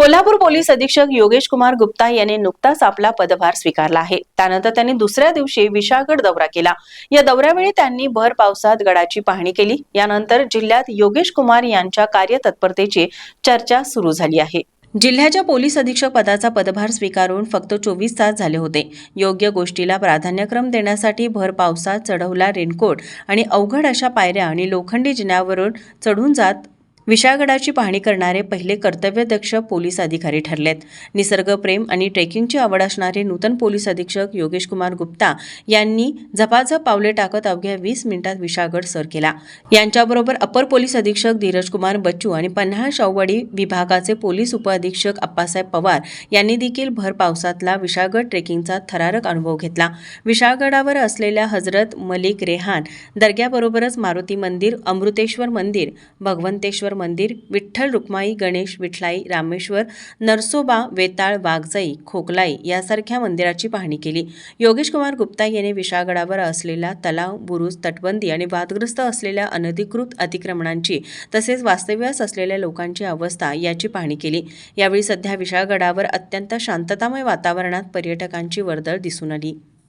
Kolhapur police अधीक्षक योगेश कुमार गुप्ता यांनी नुकताच आपला पदभार स्वीकारला आहे. त्यानंतर त्यांनी दुसऱ्या दिवशी विशाळगड दौरा केला. या दौऱ्यावेळी त्यांनी भर पावसात गडाची पाहणी केली. यानंतर जिल्ह्यात योगेश कुमार यांच्या कार्यतत्परतेची चर्चा सुरू झाली आहे. जिल्ह्याच्या पोलीस अधीक्षक पदाचा पदभार स्वीकारून फक्त चोवीस तास झाले होते. योग्य गोष्टीला प्राधान्यक्रम देण्यासाठी भर पावसात चढवला रेनकोट आणि अवघड अशा पायऱ्या आणि लोखंडी जिन्यावरून चढून जात विशाळगडाची पाहणी करणारे पहिले कर्तव्यदक्ष पोलीस अधिकारी ठरलेत. निसर्गप्रेम आणि ट्रेकिंगची आवड असणारे नूतन पोलीस अधीक्षक योगेश कुमार गुप्ता यांनी झपाझप पावले टाकत अवघ्या वीस मिनिटात विशाळगड सर केला. यांच्याबरोबर अपर पोलीस अधीक्षक धीरज कुमार बच्चू आणि पन्हाळ शाववाडी विभागाचे पोलीस उपअधीक्षक अप्पासाहेब पवार यांनी देखील भर पावसातला विशाळगड ट्रेकिंगचा थरारक अनुभव घेतला. विशाळगडावर असलेल्या हजरत मलिक रेहान दर्ग्याबरोबरच मारुती मंदिर अमृतेश्वर मंदिर भगवंतेश्वर मंदिर विठ्ठल रुक्माई गणेश विठलाई रामेश्वर नरसोबा वेताळ वाघजाई खोकलाई यासारख्या मंदिराची पाहणी केली. योगेश कुमार गुप्ता यांनी विशाळगडावर असलेला तलाव बुरुज तटबंदी आणि वादग्रस्त असलेल्या अनधिकृत अतिक्रमणांची तसेच वास्तव्यास असलेल्या लोकांची अवस्था याची पाहणी केली. यावेळी सध्या विशाळगडावर अत्यंत शांततामय वातावरणात पर्यटकांची वर्दळ दिसून आली.